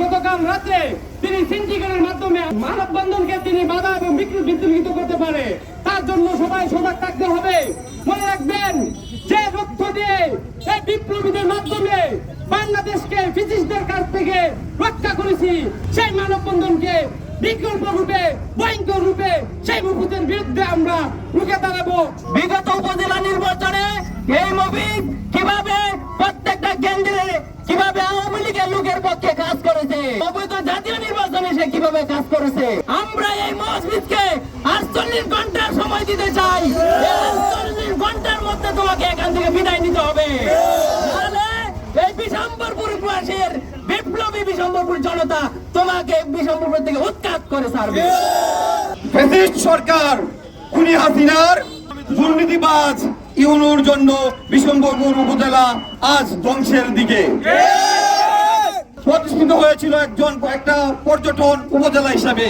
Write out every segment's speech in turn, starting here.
গতকাল রাতে তিনি সিন্ডিকেটের মাধ্যমে মানববন্ধনকে তিনি বাধা এবং বিদ্রোহিত করতে পারে তার জন্য সবাই সজাগ থাকতে হবে মনে রাখবেন যে রক্ত দিয়ে এই বিপ্লবীদের মাধ্যমে বাংলাদেশকে ফিজিস্টদের কাছ থেকে রক্ষা করেছি সেই মানববন্ধনকে বিকল্প রূপে ভয়ঙ্কর রূপে সেই মুকুতের বিরুদ্ধে আমরা রুখে দাঁড়াবো। বিগত উপজেলা নির্বাচনে এই মবিক কীভাবে প্রত্যেকটা কেন্দ্রে, কীভাবে আওয়ামী লীগের লোকের পক্ষে কাজ করেছে অবৈধ জাতীয় নির্বাচনে সে কীভাবে কাজ করেছে? আমরা এই মসজিদকে আটচল্লিশ ঘণ্টার সময় দিতে চাই। আটচল্লিশ ঘণ্টার মধ্যে তোমাকে এখান থেকে বিদায় নিতে হবে। এই বিশম্বরপুর বাসীর জনতা তোমাকে থেকে উৎখাত করে ছাড়বে। সরকার খুনি হাসিনার দুর্নীতিবাজ জন্য উপজেলা আজ ধ্বংসের দিকে। প্রতিষ্ঠিত হয়েছিল একজন, একটা পর্যটন উপজেলা হিসাবে।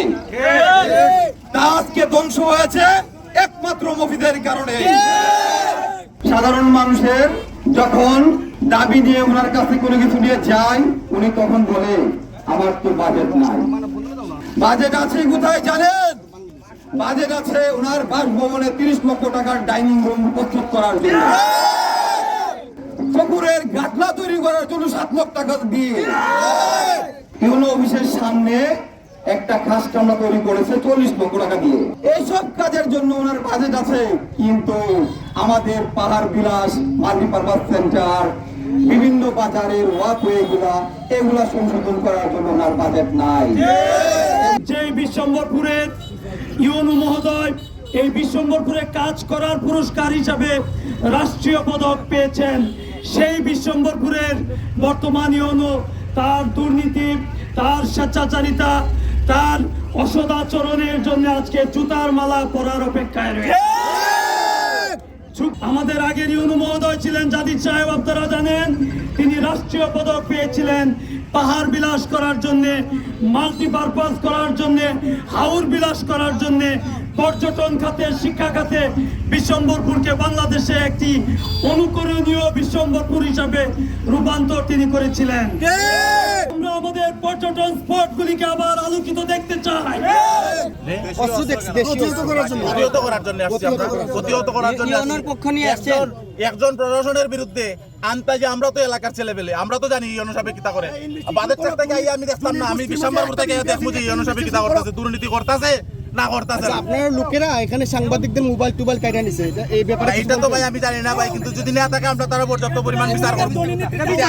তা আজকে ধ্বংস হয়েছে একমাত্র মফিদের কারণে। সাধারণ মানুষের যখন দাবি নিয়ে ওনার কাছে কোনো কিছু নিয়ে যায়, উনি তখন বলে, আমার তো বাজেট নাই। বাজেট আছে কোথায় জানেন? বাজেট আছে ওনার বাসভবনে তিরিশ লক্ষ টাকার ডাইনিং রুম প্রস্তুত করার জন্য। পুকুরের গাটলা তৈরি করার জন্য সাত লক্ষ টাকা দিয়ে। ইউনো অফিসের সামনে একটা খাস কামরা তৈরি করেছে চল্লিশ লক্ষ টাকা দিয়ে এইসব কাজের জন্য ওনার বাজেট আছে, কিন্তু আমাদের পাহাড় বিলাস মাল্টিপারপাস সেন্টার বিভিন্ন বাজারের ওয়াকওয়ে গুলা, এগুলা সংশোধন করার জন্য ওনার বাজেট নাই। যে বিশ্বম্বরপুরের ইউনু মহোদয় এই বিশ্বম্বরপুরে কাজ করার পুরস্কার হিসাবে রাষ্ট্রীয় পদক পেয়েছেন, সেই বিশ্বম্বরপুরের বর্তমান ইউনু, তার দুর্নীতি, তার স্বেচ্ছাচারিতা, তার অসদাচরণের জন্য আজকে জুতার মালা পরার অপেক্ষায় রয়েছে। আমাদের আগের মহোদয় ছিলেন জাদিদ সাহেব, আপনারা জানেন। তিনি রাষ্ট্রীয় পদক পেয়েছিলেন পাহাড় বিলাস করার জন্য, মাল্টিপারপাস করার জন্য হাউর বিলাস করার জন্য। পর্যটন খাতে শিক্ষা খাতে বিশ্বম্বরপুরকে বাংলাদেশে একটি অনুকরণীয় বিশ্বম্বরপুর হিসাবে রূপান্তর তিনি করেছিলেন। আমরা আমাদের পর্যটন স্পটগুলিকে আবার আলোকিত দেখতে চাই। প্রতিহত করার জন্য। প্রতিহত করার জন্য পক্ষ নিয়ে আসছেন? একজন প্রশাসনের বিরুদ্ধে আনতে যে আমরা তো এলাকার ছেলে পেলে আমরা তো জানি ইয়নো সাহেব কিতা করে বাদের থেকে আমি দেখলাম না আমি বিশাম্বরপুর থেকে দেখব যে ইয়নো সাহেব কিতা করতেছে দুর্নীতি করতেছে। না করতেছে। আপনার লোকেরা এখানে সাংবাদিকদের মোবাইল টোবাইল কাটা নিছে? এই ব্যাপারে এটা তো ভাই আমি জানি না ভাই কিন্তু যদি না থাকে আমরা তারা পর্যাপ্ত পরিমাণ বিচার করব।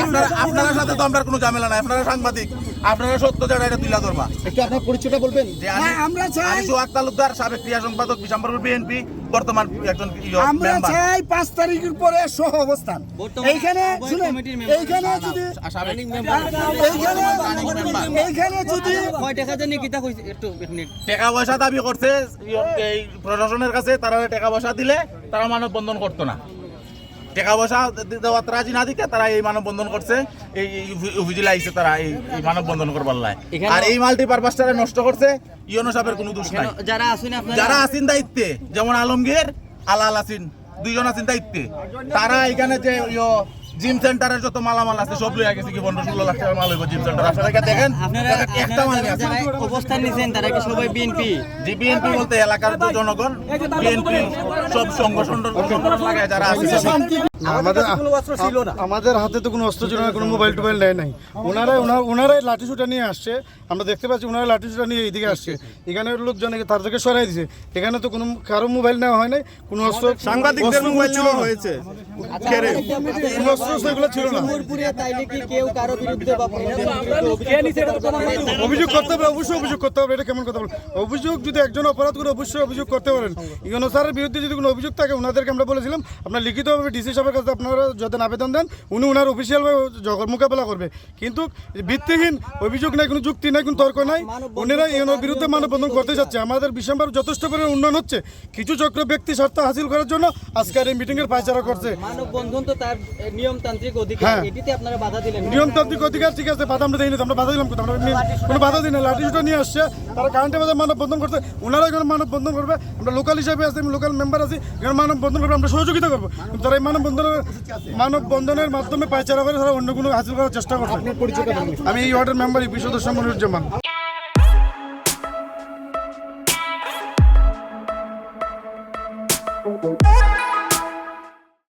আপনারা আপনার সাথে তো আমরা কোনো ঝামেলা নাই আপনারা সাংবাদিক। আপনারা সত্য এটা তুলে ধরবা। একটু আপনার পরিচয়টা বলবেন? আমরা চাই- আমি সোহাগ তালুকদার সাবেক ক্রিয়া সম্পাদক বিএনপি বর্তমান একজন আমরা চাই পাঁচ তারিখের পরে সহ অবস্থান। এইখানে। এইখানে যদি এইখানে এইখানে যদি কয় টাকা জানি কিতা কইছে? একটু টাকা পয়সা দাবি করছে এই প্রশাসনের কাছে তারা টাকা পয়সা দিলে তারা মানব বন্ধন করতো না। টাকা পয়সা দেওয়ার রাজি না দিকে তারা এই মানববন্ধন করছে এই অভিযোগ আইছে তারা এই মানববন্ধন করবার লাই। আর এই মাল্টি পারপাসটারে নষ্ট করছে ইয়নো সাহেবের কোনো দোষ নাই। যারা আছেন আপনারা যারা আছেন দায়িত্বে যেমন আলমগীর আলাল আসিন দুইজন আছেন দায়িত্বে। তারা এখানে যে ইয়ো জিম সেন্টারের যত মালামাল আছে সব লইয়া গেছে কি পনেরো ষোলো লাখ টাকার মাল হইব জিম সেন্টার আপনারা দেখেন আপনারা একটা মাল অবস্থান নিছেন তারা কি সবাই বিএনপি যে বিএনপি বলতে এলাকার জনগণ বিএনপি সব সংগঠন যারা আছে আমাদের আমাদের হাতে তো কোনো অস্ত্র ছিল না কোনো মোবাইল টোবাইল নেয় নাই। ওনারাই ওনার ওনারাই লাঠি সুটা নিয়ে আসছে। আমরা দেখতে পাচ্ছি ওনারা লাঠি সুটা নিয়ে এইদিকে আসছে। এখানে লোকজন তার থেকে সরাই দিছে। এখানে তো কোনো কারও মোবাইল নেওয়া হয় নাই কোনো অস্ত্র সাংবাদিকদের মোবাইল নেওয়া হয়েছে। কোনো অস্ত্র অস্ত্র এগুলো ছিল না তাইলে কি কেউ কারও বিরুদ্ধে বা অভিযোগ করতে হবে অবশ্যই অভিযোগ করতে হবে এটা কেমন কথা বল অভিযোগ যদি একজন অপরাধ করে অবশ্যই অভিযোগ করতে পারেন। ইউনো স্যারের বিরুদ্ধে যদি কোনো অভিযোগ থাকে ওনাদেরকে আমরা বলেছিলাম আপনার লিখিতভাবে ডিসি সাহেবের কাছে আপনারা যখন আবেদন দেন উনি ওনার অফিসিয়ালভাবে মোকাবেলা করবে। কিন্তু ভিত্তিহীন অভিযোগ নাই কোনো যুক্তি নাই কোনো তর্ক নাই। ওনারা ইউনোর বিরুদ্ধে মানববন্ধন করতে যাচ্ছে। আমাদের বিশম্বর যথেষ্ট পরিমাণে উন্নয়ন হচ্ছে। কিছু চক্র ব্যক্তি স্বার্থ হাসিল করার জন্য আজকের এই মিটিংয়ের পায়চারা করছে। মানববন্ধন তো তার নিয়মতান্ত্রিক অধিকার হ্যাঁ। এটিতে আপনারা বাধা দিলেন নিয়মতান্ত্রিক অধিকার ঠিক আছে বাধা আমরা দিইনি আমরা বাধা দিলাম? আমরা কোনো বাধা দিই না লাঠি সুটা নিয়ে আসছে। তারা কারেন্টের বাজার মানব বন্ধন করতে ওনারা এখানে মানব বন্ধন করবে। আমরা লোকাল হিসাবে আছি লোকাল মেম্বার আছি। এখানে মানব বন্ধন করবে আমরা সহযোগিতা করব। তারা এই মানব বন্ধনের মানব বন্ধনের মাধ্যমে পায়চারা করে তারা অন্য কোনো হাসিল করার চেষ্টা করছে। আমি এই ওয়ার্ডের মেম্বার ইপি সদস্য মনিরুজ্জামান।